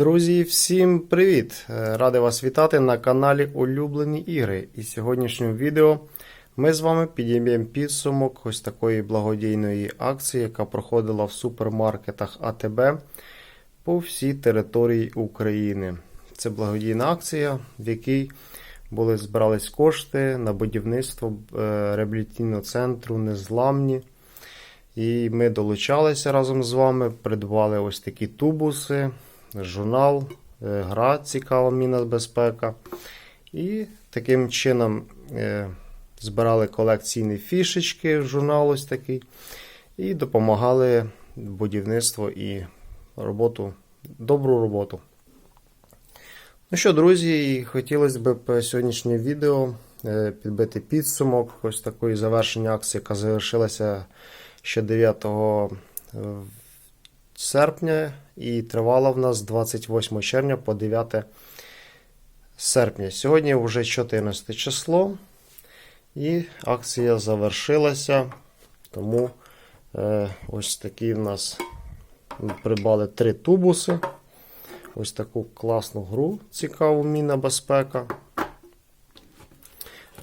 Друзі, всім привіт! Е, Радий вас вітати на каналі Улюблені ігри. І в сьогоднішньому відео ми з вами підіймемо підсумок ось такої благодійної акції, яка проходила в супермаркетах АТБ по всій території України. Це благодійна акція, в якій були збирались кошти на будівництво е, реабілітаційного центру Незламні. І ми долучалися разом з вами, придбали ось такі тубуси, журнал, е, гра цікава міна безпека. І таким чином е, збирали колекційні фішечки, журнал ось такий, і допомагали будівництво і роботу, добру роботу. Ну що, друзі, хотілося б сьогоднішнє відео е, підбити підсумок ось такої завершення акції, яка завершилася ще 9 серпня і тривала в нас з 28 червня по 9 серпня. Сьогодні вже 14 число, і акція завершилася. Тому е, ось такі в нас придбали три тубуси. Ось таку класну гру, цікаву міна безпека.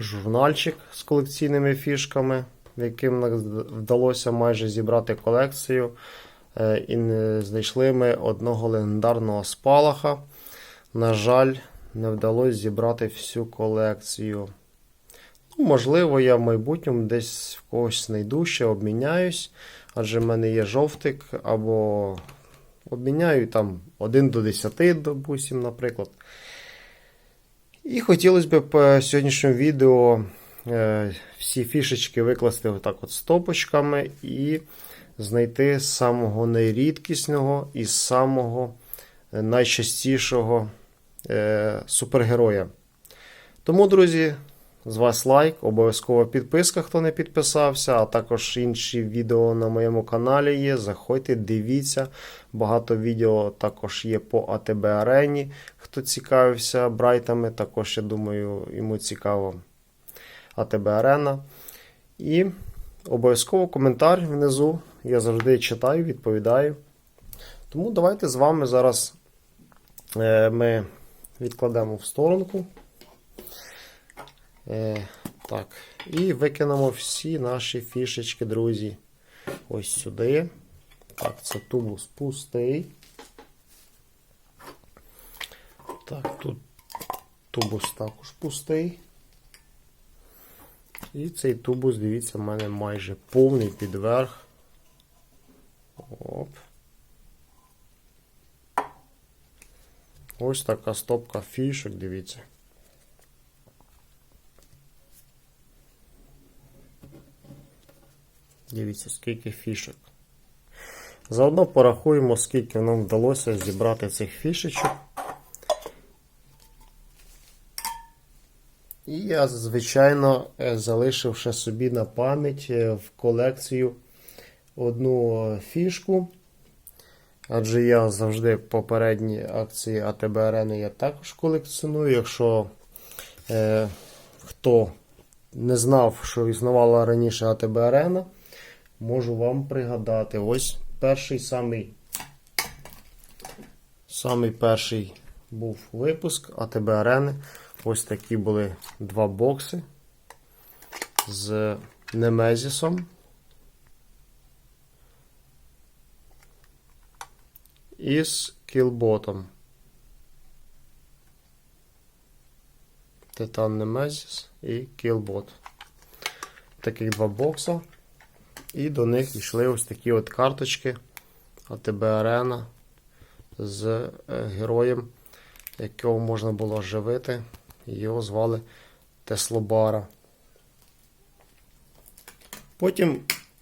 Журнальчик з колекційними фішками, яким вдалося майже зібрати колекцію. Е, І не знайшли ми одного легендарного спалаха. На жаль, не вдалося зібрати всю колекцію. Ну, Можливо, я в майбутньому десь в когось знайду ще обміняюсь, адже в мене є жовтик, або обміняю там 1 до 10, допустим, наприклад. І хотілося б по сьогоднішньому відео е, всі фішечки викласти отак от стопочками і знайти самого найрідкісного і самого е, найчастішого е, супергероя. Тому, друзі, з вас лайк, обов'язково підписка, хто не підписався, а також інші відео на моєму каналі є. Заходьте, дивіться. Багато відео також є по АТБ Арені. Хто цікавився брайтами, також, я думаю, йому цікаво АТБ Арена. І обов'язково коментар внизу. Я завжди читаю, відповідаю. Тому давайте з вами зараз е, ми відкладемо в сторонку. Е, так, І викинемо всі наші фішечки, друзі. Ось сюди. Так, це тубус пустий. Так, тут тубус також пустий. І цей тубус, дивіться, в мене майже повний підверх. Оп. Ось така стопка фішок, дивіться. Дивіться, скільки фішок. Заодно порахуємо, скільки нам вдалося зібрати цих фішечок. І я, звичайно, е, залишив ще собі на пам'ять е, в колекцію одну фішку. Адже я завжди попередні акції АТБ Арени я також колекціоную. Якщо е, хто не знав, що існувала раніше АТБ Арена, можу вам пригадати. Ось перший самий, самий перший був випуск АТБ Арени. Ось такі були два бокси з Немезісом. І з кілботом. Титан Немезіс і кілбот. Таких два бокса. І до них йшли ось такі от карточки АТБ Арена з е, героєм, якого можна було живити. Його звали Теслобара. Потім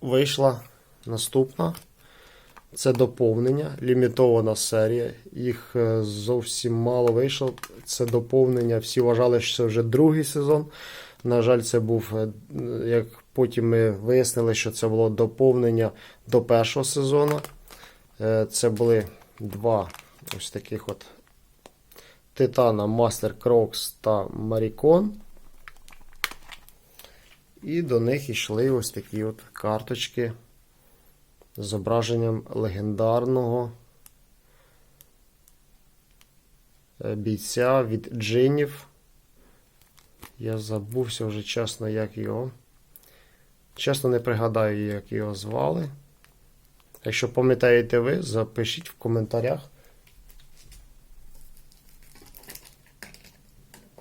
вийшла наступна. Це доповнення, лімітована серія. Їх е, зовсім мало вийшло. Це доповнення. Всі вважали, що це вже другий сезон. На жаль, це був, е, як потім ми вияснили, що це було доповнення до першого сезону. Е, це були два ось таких от Титана Master Crocs та Maricon. І до них йшли ось такі от карточки з зображенням легендарного е, бійця від джинів. Я забувся вже чесно, як його. Чесно, не пригадаю, як його звали. Якщо пам'ятаєте ви, запишіть в коментарях.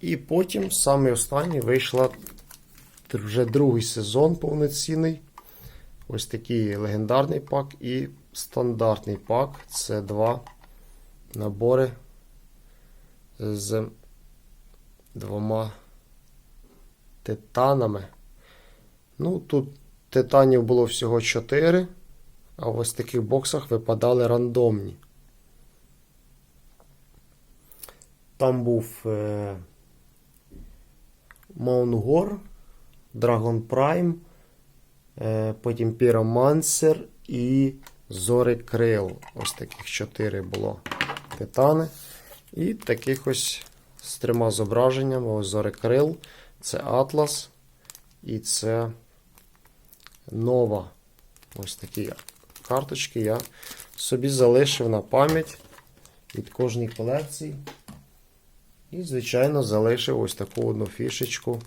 І потім, саме останній, вийшла вже другий сезон повноцінний. Ось такий легендарний пак і стандартний пак. Це два набори з двома титанами. Ну, тут титанів було всього 4, а в ось таких боксах випадали рандомні. Там був е, Маунгор, Dragon Prime, е, потім Pyromancer і Зори Крил. Ось таких 4 було титани. І таких ось з трьома зображеннями. Ось Зори Крил. Це Атлас. І це нова. Ось такі карточки я собі залишив на пам'ять від кожної колекції. І, звичайно, залишив ось таку одну фішечку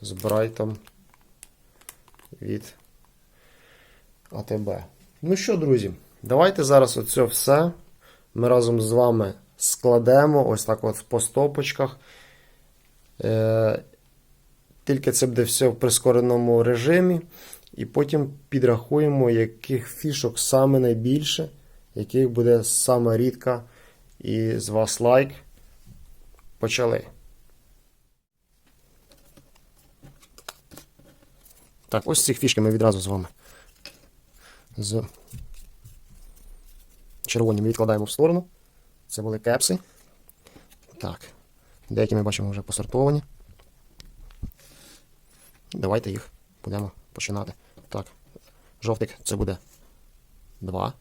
з брайтом від АТБ. Ну що, друзі, давайте зараз оце все ми разом з вами складемо ось так от по стопочках. Е, тільки це буде все в прискореному режимі. І потім підрахуємо, яких фішок саме найбільше, яких буде саме рідка. І з вас лайк. Почали. Так, ось цих фішки ми відразу з вами. З червоні ми відкладаємо в сторону. Це були кепси. Так. Деякі ми бачимо вже посортовані. Давайте їх будемо починати. Так, жовтик це буде 2.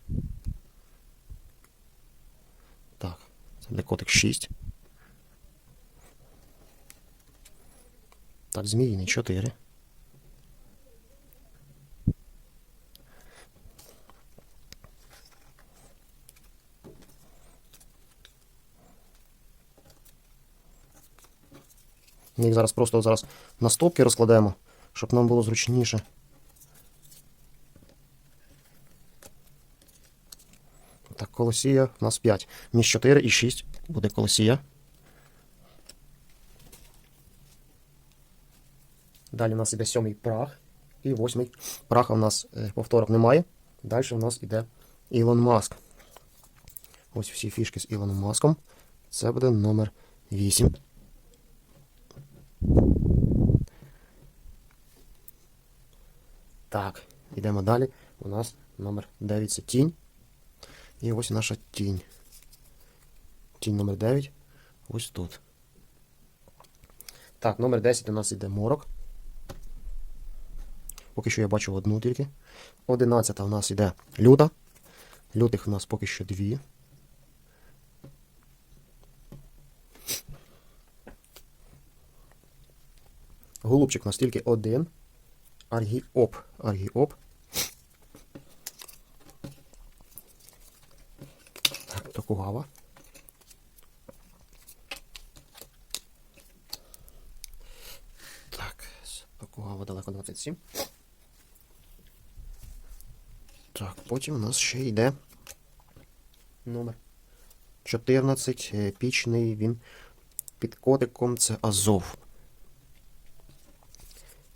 Так, це буде котик 6. Так, зміїний 4. Ми їх зараз просто зараз на стопки розкладемо, щоб нам було зручніше. Так, колосія у нас 5. Між 4 і 6 буде колосія. Далі у нас іде сьомий прах і восьмий. Праха у нас е, повторок немає. Далі у нас іде Ілон Маск. Ось всі фішки з Ілоном Маском. Це буде номер 8. Так, йдемо далі. У нас номер 9 це тінь. І ось наша тінь. Тінь номер 9. Ось тут. Так, номер 10 у нас іде морок. Поки що я бачу одну тільки. 11 у нас іде люта. Лютих у нас поки що дві. Голубчик у нас тільки один. Аргіоп. Аргіоп. Токугава. Так, Токугава далеко 27. Так, потім у нас ще йде номер 14. е, Пічний він під котиком це Азов.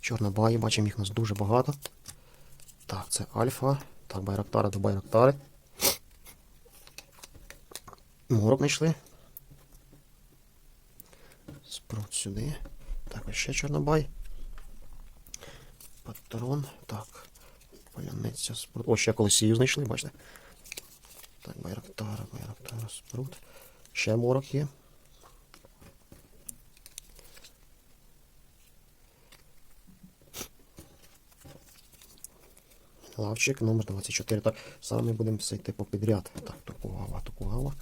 Чорнобаї, бачимо, їх у нас дуже багато. Так, це Альфа. Так, Байрактари до Байрактари. Морок знайшли. Спрут сюди. Так, ще Чорнобай. Патрон. Так. Поляниця, спрут. О, ще колесію знайшли, бачите. Так, Байрактара, Байрактара, спрут. Ще морок є. Лавчик номер 24. Так, саме будемо все йти по підряд. Так, Токугава, Токугава.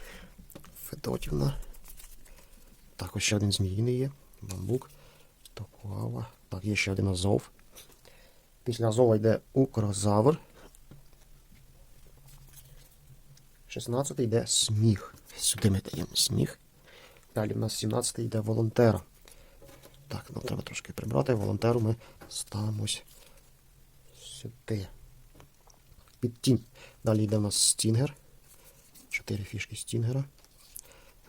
Федотівна. Так, ось ще один зміїний є. Бамбук. Токугава. Так, є ще один Азов. Після Азова йде Укрозавр. 16 йде сніг. Сюди ми даємо сніг. Далі в нас 17 йде волонтера. Так, нам треба трошки прибрати. Волонтеру ми ставимо ось сюди. Під тінь. Далі йде у нас стінгер. Чотири фішки стінгера.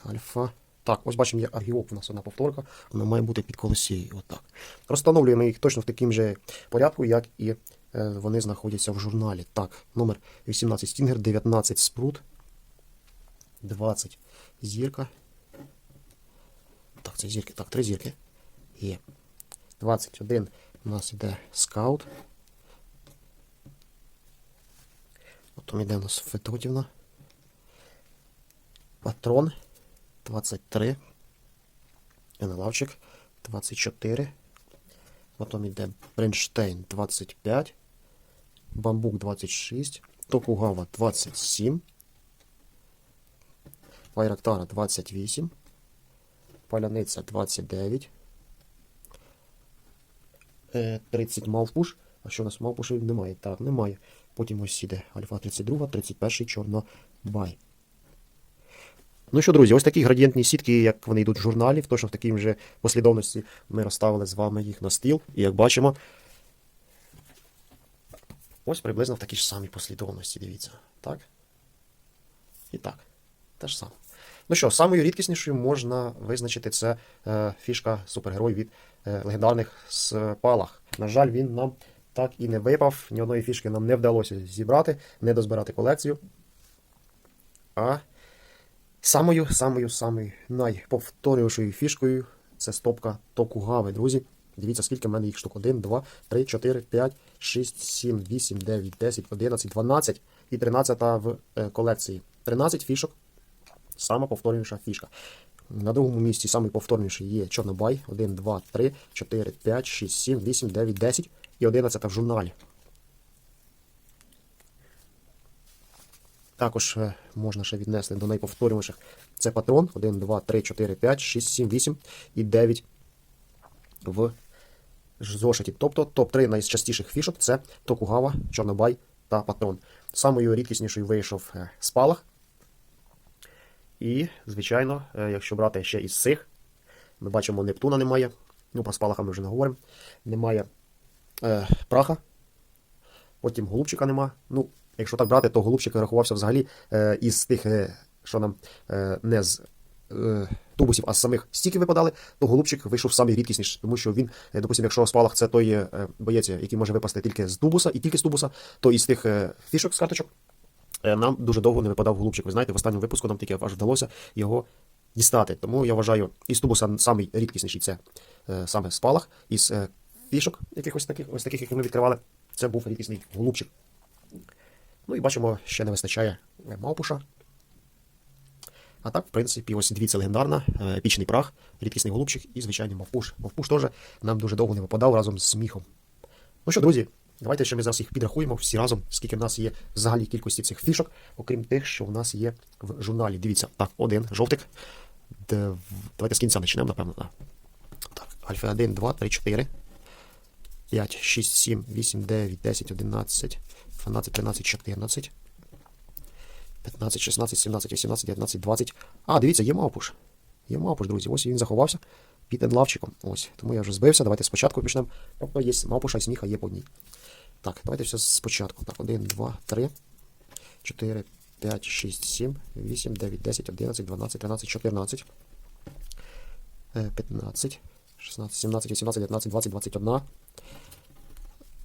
Альфа. Так, ось бачимо, є аргіоп у нас одна повторка. Вона має бути під колосією. Отак. Розстановлюємо їх точно в такому же порядку, як і е, вони знаходяться в журналі. Так, номер 18 стінгер, 19 спрут, 20 зірка. Так, це зірки. Так, три зірки. Є. 21 у нас йде скаут. Потім йде у нас Федотівна. Патрон 23. Енелавчик 24. Потім йде Бренштейн 25. Бамбук 26. Токугава 27. Байрактара 28. Паляниця 29. Е, 30 мавпуш. А що у нас мавпушів немає? Так, немає. Потім ось іде Альфа 32, 31 Чорнобай. Ну що, друзі, ось такі градієнтні сітки, як вони йдуть в журналі, точно в такій же послідовності ми розставили з вами їх на стіл. І як бачимо, ось приблизно в такій ж самій послідовності, дивіться. Так? І так. Те ж саме. Ну що, самою рідкіснішою можна визначити це е, фішка супергерой від е, легендарних спалах. На жаль, він нам так і не випав. Ні одної фішки нам не вдалося зібрати, не дозбирати колекцію. А самою, самою, самою найповторювішою фішкою це стопка Токугави, друзі. Дивіться, скільки в мене їх штук. 1, 2, 3, 4, 5, 6, 7, 8, 9, 10, 11, 12 і 13 в е, колекції. 13 фішок. Сама повторніша фішка. На другому місці самий є Чорнобай. 1, 2, 3, 4, 5, 6, 7, 8, 9, 10 і 11 в журналі. Також е, можна ще віднести до найповторюваніших. Це патрон 1, 2, 3, 4, 5, 6, 7, 8 і 9 в зошиті. Тобто топ-3 найчастіших фішок це Токугава, Чорнобай та патрон. Самою рідкіснішою вийшов е, спалах. І, звичайно, е, якщо брати ще із цих, ми бачимо, Нептуна немає. Ну, про спалаха ми вже не говоримо. Немає е, праха. Потім голубчика нема. Ну, якщо так брати, то голубчик рахувався взагалі е, із тих, е, що нам е, не з тубусів, а з самих стіків випадали, то голубчик вийшов самий рідкісніший, тому що він, допустимо, якщо спалах це той боєць, який може випасти тільки з тубуса і тільки з тубуса, то із тих фішок з карточок нам дуже довго не випадав голубчик. Ви знаєте, в останньому випуску нам тільки аж вдалося його дістати. Тому я вважаю, із тубуса самий рідкісніший це саме спалах, із фішок, якихось таких, ось таких, які ми відкривали, це був рідкісний голубчик. Ну і бачимо, ще не вистачає мавпуша. А так, в принципі, ось дивіться легендарна, е, епічний прах, рідкісний голубчик і звичайний мавпуш. Мавпуш теж нам дуже довго не випадав разом з сміхом. Ну що, друзі, давайте ще ми зараз їх підрахуємо всі разом, скільки в нас є взагалі кількості цих фішок, окрім тих, що в нас є в журналі. Дивіться, так, один жовтик. Дв... Давайте з кінця почнемо, напевно. Так, альфа 1, 2, 3, 4. 5, 6, 7, 8, 9, 10, 11, 12, 13, 14. 15, 16, 17, 18, 19, 20. А, дивіться, є мавпуш. Є мавпуш, друзі. Ось він заховався під енлавчиком. Ось. Тому я вже збився. Давайте спочатку почнемо. Тобто є мавпуша і сміха є по одній. Так, давайте все спочатку. Так, 1, 2, 3, 4, 5, 6, 7, 8, 9, 10, 11, 12, 13, 14, е, 15, 16, 17, 18, 19, 20, 21,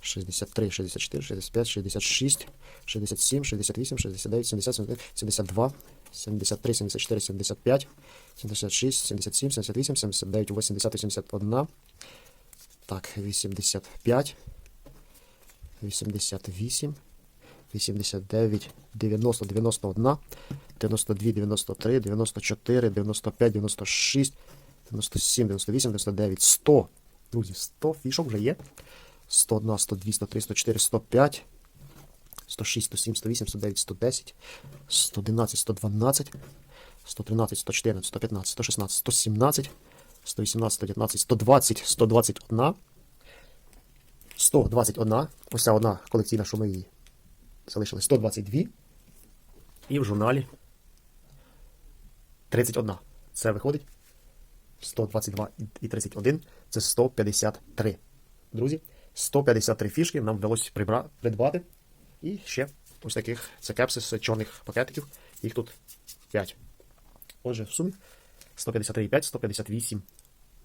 63, 64, 65, 66, 67, 68, 69, 70, 72, 73, 74, 75, 76, 77, 78, 79, 80, 81. Так, 85, 88, 89, 90, 91, 92, 93, 94, 95, 96, 97, 98, 99, 100. Друзі, 100 фішок вже є. 101, 102, 103, 104, 105, 106, 107, 108, 109, 110, 111, 112, 113, 114, 115, 116, 117, 118, 119, 120, 121, 121. Ось ця одна колекційна, що ми її залишили. 122. І в журналі 31. Це виходить 122 і 31. Це 153. Друзі, 153 фішки нам вдалося придбати. І ще ось таких це кепси з чорних пакетиків. Їх тут 5. Отже, в сумі 153,5, 158.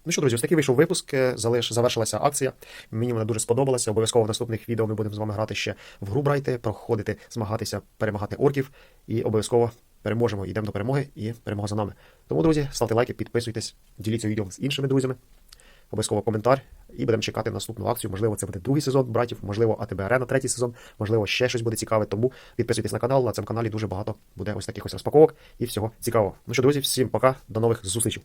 Ну що, друзі, ось такий вийшов випуск. е. Завершилася акція. Мені вона дуже сподобалася. Обов'язково в наступних відео ми будемо з вами грати ще в гру брайте, проходити, змагатися, перемагати орків. І обов'язково переможемо. Йдемо до перемоги і перемога за нами. Тому, друзі, ставте лайки, підписуйтесь, діліться відео з іншими друзями. Обов'язково коментар. І будемо чекати наступну акцію. Можливо, це буде другий сезон братів, можливо, АТБ Арена, третій сезон, можливо, ще щось буде цікаве. Тому підписуйтесь на канал. На цьому каналі дуже багато буде ось таких ось розпаковок і всього цікавого. Ну що, друзі, всім пока, до нових зустрічей.